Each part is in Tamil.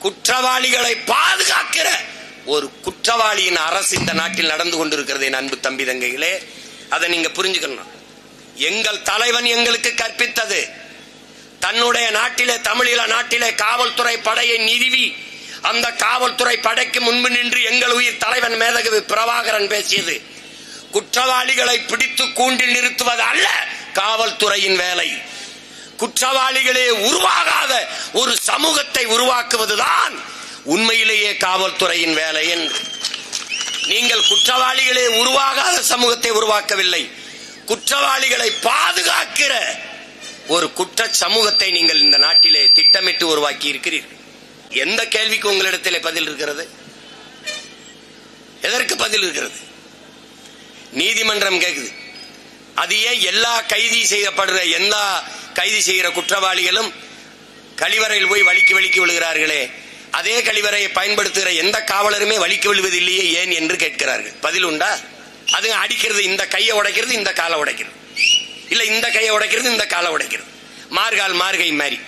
குற்றவாளிகளை பாதுகாக்கிற ஒரு குற்றவாளியின் அரசு இந்த நாட்டில் நடந்து கொண்டிருக்கிறது என் அன்பு தம்பி தங்கைகளே. அதை நீங்க புரிஞ்சுக்கணும். எங்கள் தலைவன் எங்களுக்கு கற்பித்தது. தன்னுடைய நாட்டிலே தமிழீழ நாட்டிலே காவல்துறை படையை நிறுவி அந்த காவல்துறை படைக்கு முன்பு நின்று எங்கள் உயிர் தலைவன் மேதகவி பிரபாகரன் பேசியது. குற்றவாளிகளை பிடித்து கூண்டில் நிறுத்துவது அல்ல காவல்துறையின் வேலை. குற்றவாளிகளே உருவாகாத ஒரு சமூகத்தை உருவாக்குவதுதான் உண்மையிலேயே காவல்துறையின் வேலை என்று. நீங்கள் குற்றவாளிகளே உருவாகாத சமூகத்தை உருவாக்கவில்லை. குற்றவாளிகளை பாதுகாக்கிற ஒரு குற்ற சமூகத்தை நீங்கள் இந்த நாட்டிலே திட்டமிட்டு உருவாக்கி இருக்கிறீர்கள் எந்த கேள்விக்கு உங்களிடத்திலே பதில் இருக்கிறது? எதற்கு பதில் இருக்கிறது? நீதிமன்றம் கேக்குது. அது ஏன் எல்லா கைதி செய்யப்படுற எல்லா கைது செய்கிற குற்றவாளிகளும் கழிவறையில் போய் வலிக்கு வலிக்கு விழுகிறார்களே. அதே கழிவறையை பயன்படுத்துகிற எந்த காவலருமே வலிக்கு விழுவதில்லையே ஏன் என்று கேட்கிறார்கள். பதில் உண்டா? அது அடிக்கிறது இந்த கையை உடைக்கிறது இந்த காலை உடைக்கிறது. இல்ல இந்த கையை உடைக்கிறது இந்த காலை உடைக்கிறது. மார்கால் மார்கை மாதிரி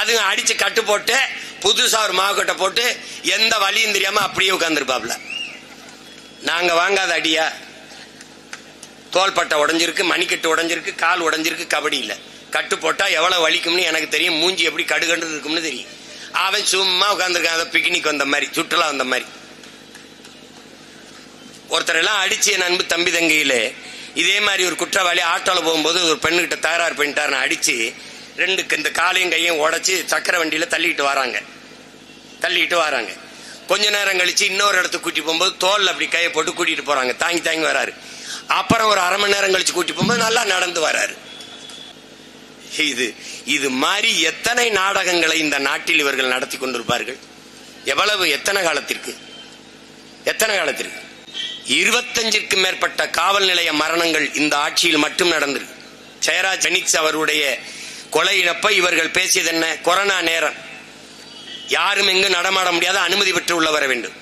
அதுங்க அடிச்சு கட்டு போட்டு புதுசா ஒரு மாவுக்கட்டை போட்டு எந்த வழியும் தெரியாம அப்படியே உட்கார்ந்துருப்பாப்ல. நாங்க வாங்காத அடியா? தோள்பட்டை உடஞ்சிருக்கு மணிக்கட்டு உடஞ்சிருக்கு கால் உடஞ்சிருக்கு கபடி இல்லை. கட்டு போட்டால் எவ்வளோ வலிக்கும்னு எனக்கு தெரியும். மூஞ்சி எப்படி கடுகண்டு இருக்கும்னு தெரியும். அவன் சும்மா உட்காந்துருக்கான் அதை பிக்னிக் வந்த மாதிரி சுற்றுலா வந்த மாதிரி. ஒருத்தர் எல்லாம் அடிச்சு என் அன்பு தம்பி தங்கையிலே இதே மாதிரி ஒரு குற்றவாளி ஆட்டோவில் போகும்போது ஒரு பெண்ணுகிட்ட தகராறு பண்ணிட்டாருன்னு அடிச்சு ரெண்டு இந்த காலையும் கையும் உடச்சி சக்கர வண்டியில் தள்ளிக்கிட்டு வராங்க. தள்ளிக்கிட்டு வராங்க. கொஞ்ச நேரம் கழிச்சு இன்னொரு இடத்துக்கு கூட்டி போகும்போது தோல் அப்படி கையை போட்டு கூட்டிகிட்டு போகிறாங்க தாங்கி தாங்கி வராரு. அப்புறம் ஒரு அரை மணி நேரம் கழிச்சு கூட்டி போகும்போது நல்லா நடந்து வராரு. இது இது மாதிரி எத்தனை நாடகங்களை இந்த நாட்டில் இவர்கள் நடத்தி கொண்டிருப்பார்கள்? எவ்வளவு எத்தனை காலத்திற்கு? எத்தனை காலத்திற்கு? இருபத்தஞ்சிற்கு மேற்பட்ட காவல் நிலைய மரணங்கள் இந்த ஆட்சியில் மட்டும் நடந்திருக்கு. ஜெயராஜ் ஜெனிக்ஸ் அவருடைய கொலை இவர்கள் பேசியது என்ன கொரோனா நேரம். யாரும் எங்கு நடமாட முடியாத அனுமதி பெற்று உள்ள வர வேண்டும்.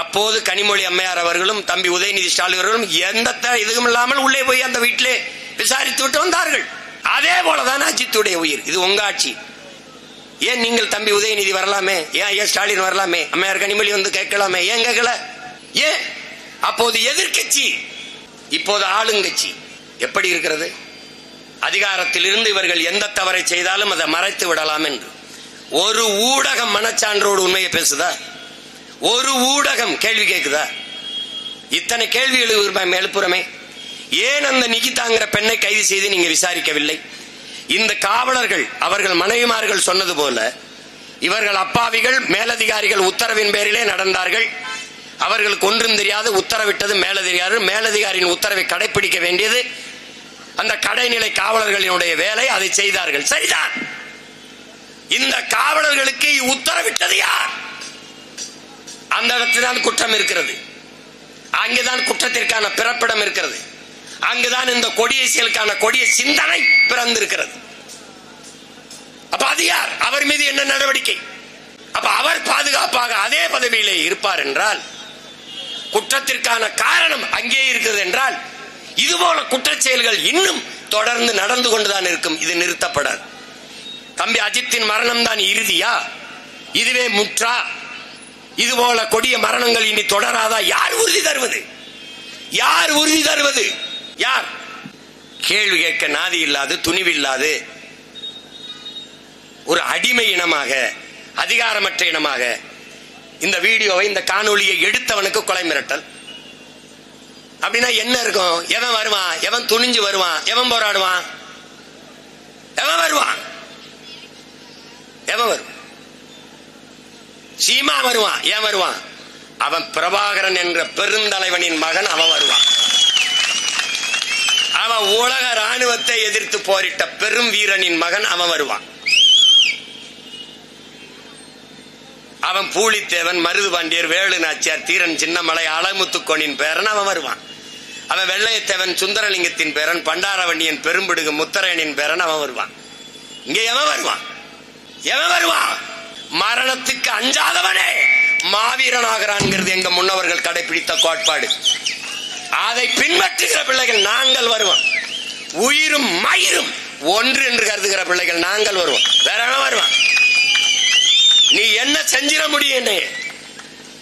அப்போது கனிமொழி அம்மையார் அவர்களும் தம்பி உதயநிதி ஸ்டாலின் அவர்களும் எந்த இதுவும் இல்லாமல் உள்ளே போய் அந்த வீட்டிலே விசாரித்து விட்டு வந்தார்கள். அதே போலதான் அஜித்துடைய உயிர். இது உங்க ஆட்சி. ஏன் நீங்கள் தம்பி உதயநிதி வரலாமே? ஏன் ஏன் ஸ்டாலின் வரலாமே? அம்மையார் கனிமொழி வந்து கேட்கலாமே? ஏன் கேட்கல? ஏன்? அப்போது எதிர்க்கட்சி இப்போது ஆளுங்கட்சி. எப்படி இருக்கிறது? அதிகாரத்தில் இருந்து இவர்கள் எந்த தவறை செய்தாலும் அதை மறைத்து விடலாம் என்று. ஒரு ஊடகம் மனச்சான்றோடு உண்மையை பேசுதா? ஒரு ஊடகம் கேள்வி கேட்குதா இத்தனை கேள்விகள் எழுப்புறமே ஏன் அந்த நிகிதாங்கிற பெண்ணை கைது செய்து நீங்க விசாரிக்கவில்லை? இந்த காவலர்கள் அவர்கள் மனைவிமார்கள் சொன்னது போல இவர்கள் அப்பாவிகள் மேலதிகாரிகள் உத்தரவின் பேரிலே நடந்தார்கள். அவர்களுக்கு ஒன்றும் தெரியாது உத்தரவிட்டது மேலதிகாரி மேலதிகாரியின் உத்தரவை கடைபிடிக்க வேண்டியது. அந்த கடைநிலை காவலர்களினுடைய வேலை அதை செய்தார்கள். சரிதான். இந்த காவலர்களுக்கு உத்தரவிட்டது யார்? அந்த இடத்துல குற்றம் இருக்கிறது. அங்கேதான் குற்றத்திற்கான பிறப்பிடம் இருக்கிறது. அங்குதான் இந்த கொடிய செயலுக்கான கொடிய சிந்தனை பிறந்திருக்கிறது. அப்ப அது யார்? அவர் மீது என்ன நடவடிக்கை? அப்ப அவர் பாதுகாப்பாக அதே பதவியிலே இருப்பார் என்றால் குற்றத்திற்கான காரணம் அங்கே இருக்கிறது என்றால் இதுபோல குற்ற செயல்கள் இன்னும் தொடர்ந்து நடந்து கொண்டுதான் இருக்கும். இது நிறுத்தப்படாது. தம்பி அஜித்தின் மரணம் தான் இறுதியா? இதுவே முற்றா? இது போல கொடிய மரணங்கள் இனி தொடராதா? யார் உறுதி தருவது? யார் உறுதி தருவது? யார்? கேள்வி கேட்க நாதி இல்லாது துணிவில்லாது ஒரு அடிமை இனமாக அதிகாரமற்ற இனமாக இந்த வீடியோவை இந்த காணொளியை எடுத்தவனுக்கு கொலை மிரட்டல். அப்படின்னா என்ன இருக்கும்? எவன் வருவான்? எவன் துணிஞ்சு வருவான்? எவன் போராடுவான்? எவன் வருவான்? எவன் வருவான்? சீமா வருவான். ஏன் வருவான்? அவன் பிரபாகரன் என்ற பெருந்தலைவனின் மகன் அவன் வருவான். அவன் உலக ராணுவத்தை எதிர்த்து போரிட்ட பெரும் வீரனின் மகன் அவன் வருவான். அவன் பூலித்தேவன் மருது பாண்டியர் வேலு நாச்சியார் தீரன் சின்னமலை அலமுத்துக்கோனின் பேரன் அவன் வருவான். அவன் வெள்ளையத்தேவன் சுந்தரலிங்கத்தின் பேரன் பண்டாரவண்ணியன் பெரும்பிடுகு முத்தரையனின் பேரன் அவன் வருவான். இங்க எவன் வருவான்? எவன் வருவான்? மரணத்துக்கு அஞ்சாதவனே. மாவீரனாகிறான்ங்கிறது எங்க முன்னவர்கள் கடைபிடித்த கோட்பாடு. அதை பின்பற்றுகிற பிள்ளைகள் நாங்கள் வருவோம். உயிரும் மயிரும் ஒன்று என்று கருதுகிற பிள்ளைகள் நாங்கள் வருவோம். வேற எவன் வருவான். நீ என்ன செஞ்சிட முடியும் என்னைய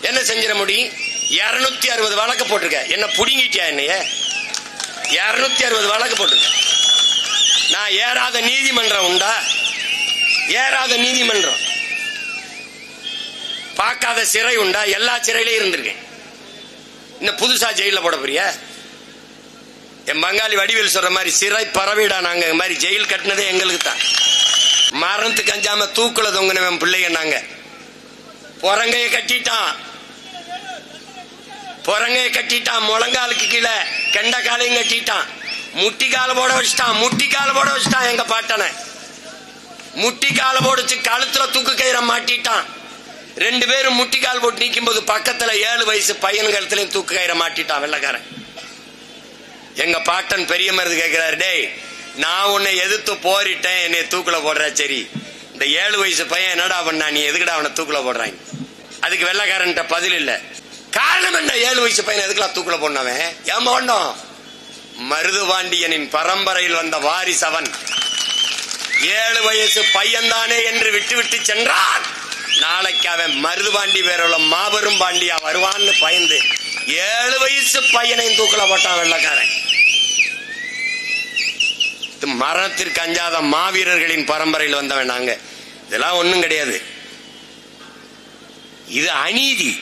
என்ன செஞ்சிட முடியும்? இருநூத்தி அறுபது வழக்கு போட்டிருக்க. என்ன புடுங்கிட்டியா என்னைய? இருநூத்தி அறுபது வழக்கு போட்டிருக்க. நான் ஏறாத நீதிமன்றம் உண்டா? ஏறாத நீதிமன்றம். பார்க்காத சிறை உண்டா? எல்லா சிறையிலையும் இருந்திருக்கேன் இந்த புதுசா ஜெயில போட போறிய? என் பங்காளி வடிவேல் சொல்ற மாதிரி சிறை பறவைடா நாங்க. மாதிரி ஜெயில் கட்டினதே எங்களுக்கு தான். மரத்து கஞ்சாம தூக்குல தொங்கினவன் பிள்ளைங்க நாங்க. புறங்கைய கட்டிட்டான். புறங்கைய கட்டிட்டான். முழங்காலுக்கு கீழே கெண்ட காலையும் கட்டிட்டான். முட்டி கால போட வச்சுட்டான். முட்டி கால போட வச்சுட்டான் எங்க பாட்டனை. முட்டி கால போடுச்சு. கழுத்துல தூக்கு கயிறை மாட்டிட்டான். ரெண்டு பேரும் முட்டிக்கால் போட்டு நிற்கும் போது பக்கத்துல ஏழு வயசு பையன் கழுத்துலயும் தூக்கு கயிறை மாட்டிட்டான் வெள்ளக்காரன். எங்க பாட்டன் பெரிய மருது கேட்கிறாரு டேய் நான் உன்னை எதிர்த்து போரிட்டேன் என்னை தூக்குல போடுறா சரி. இந்த ஏழு வயசு பையன் என்னடா பண்ணா நீ எதுக்குடா அவனை தூக்குல போடுறாங்க அதுக்கு வெள்ளக்காரன்ட்ட பதில் இல்ல. காரணம் என்ன? ஏழு வயசு பையன் எதுக்குலாம் தூக்குல போடனவன்? ஏமா ஒண்ணும் மருதுபாண்டியனின் பரம்பரையில் வந்த வாரிசவன் ஏழு வயசு பையன்தானே என்று விட்டு விட்டு சென்றான். நாளைக்கு அவன் மருதுபாண்டி பேருள்ள மாபெரும் பாண்டியா வருவான்னு பயந்து ஏழு வயசு பையனையும் தூக்கல போட்டான் வெள்ளக்காரன். மரணத்திற்கு அஞ்சாத மாவீரர்களின் பரம்பரையில் வந்தவன் நாங்க. இதெல்லாம் ஒன்றும் கிடையாது. இது அநீதி.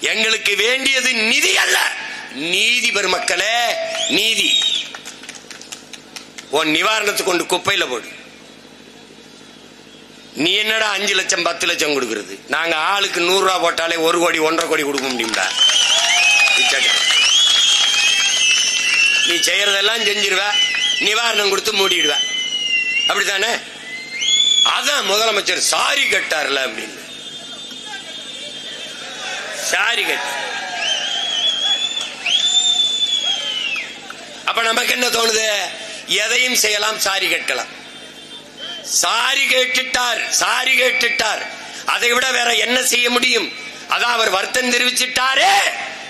எங்களுக்கு வேண்டியது நிதி அல்ல. நீதி பெருமக்களே நீதி. உன் நிவாரணத்துக்கு கொண்டு குப்பையில போடு. நீ என்னடா அஞ்சு லட்சம் பத்து லட்சம் கொடுக்கறது? நாங்க ஆளுக்கு நூறு ரூபா போட்டாலே ஒரு கோடி ஒன்றரை கோடி கொடுக்க முடியும்டா. நீ செய்யறதெல்லாம் செஞ்சிருவ நிவாரணம் கொடுத்து மூடிடுவ. அப்படித்தானே? அதான் முதலமைச்சர் சாரி கட்டார்ல அப்படின்னு. சாரி கட்ட. அப்ப நமக்கு என்ன தோணுது? எதையும் செய்யலாம் சாரி கட்டலாம். சாரி கேட்டுட்டார் சாரி கேட்டுட்டார். அதை விட வேற என்ன செய்ய முடியும்? அதான் அவர் வருத்தம் தெரிவிச்சிட்டாரே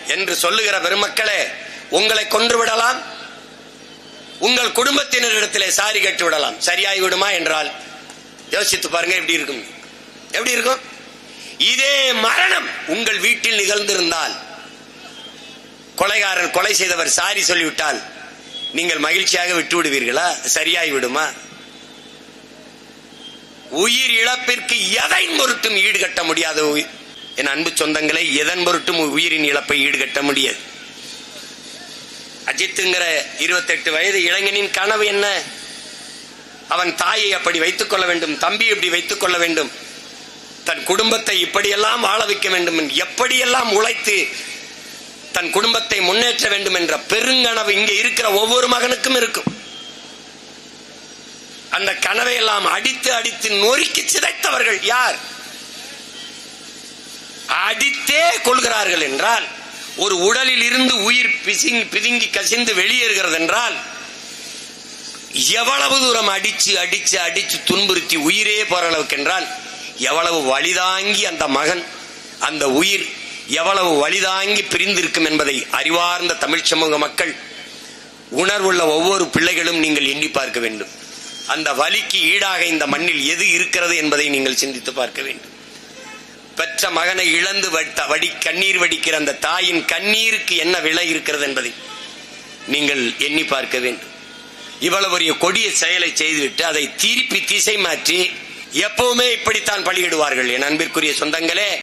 என்று சொல்லுகிற பெருமக்களே உங்களை கொன்று விடலாம். உங்கள் குடும்பத்தினரிடத்திலே சாரி கேட்டு விடலாம். சரியாகி விடுமா என்றால் யோசித்து பாருங்க எப்படி இருக்கும்? எப்படி இருக்கும்? இதே மரணம் உங்கள் வீட்டில் நிகழ்ந்திருந்தால் கொலைகாரன் கொலை செய்தவர் சாரி சொல்லிவிட்டால் நீங்கள் மகிழ்ச்சியாக விட்டு விடுவீர்களா சரியாகி விடுமா? உயிர் இழப்பிற்கு எதை பொருட்டும் ஈடுகட்ட முடியாத என் அன்பு சொந்தங்களை எதன் பொருட்டும் உயிரின் இழப்பை ஈடுகட்ட முடியாது. அஜித்துங்கிற இருபத்தெட்டு வயது இளைஞனின் கனவு என்ன? அவன் தாயை அப்படி வைத்துக் கொள்ள வேண்டும் தம்பி இப்படி வைத்துக் கொள்ள வேண்டும் தன் குடும்பத்தை இப்படியெல்லாம் வாழ வைக்க வேண்டும் என்று எப்படியெல்லாம் உழைத்து தன் குடும்பத்தை முன்னேற்ற வேண்டும் என்ற பெருங்கனவு இங்கே இருக்கிற ஒவ்வொரு மகனுக்கும் இருக்கும். அந்த கனவை எல்லாம் அடித்து அடித்து நொறுக்கி சிதைத்தவர்கள் யார்? அடித்தே கொள்கிறார்கள் என்றால் ஒரு உடலில் இருந்து உயிர் பிசிங் பிதுங்கி கசிந்து வெளியேறுகிறது என்றால் எவ்வளவு தூரம் அடிச்சு அடிச்சு அடிச்சு துன்புறுத்தி உயிரே போற அளவுக்கு என்றால் எவ்வளவு வலிதாங்கி அந்த மகன் அந்த உயிர் எவ்வளவு வலிதாங்கி பிரிந்திருக்கும் என்பதை அறிவார்ந்த தமிழ் சமூக மக்கள் உணர்வுள்ள ஒவ்வொரு பிள்ளைகளும் நீங்கள் எண்ணி பார்க்க வேண்டும். அந்த வலிக்கு ஈடாக இந்த மண்ணில் எது இருக்கிறது என்பதை நீங்கள் சிந்தித்து பார்க்க வேண்டும். பெற்ற மகனை இழந்து வடி கண்ணீர் வடிக்கிற அந்த தாயின் கண்ணீருக்கு என்ன விலை இருக்கிறது என்பதை நீங்கள் எண்ணி பார்க்க வேண்டும். இவ்வளவு பெரிய கொடிய செயலை செய்துவிட்டு அதை திருப்பி திசை மாற்றி எப்பவுமே இப்படித்தான் பலியிடுவார்கள் என் அன்பிற்குரிய சொந்தங்களே.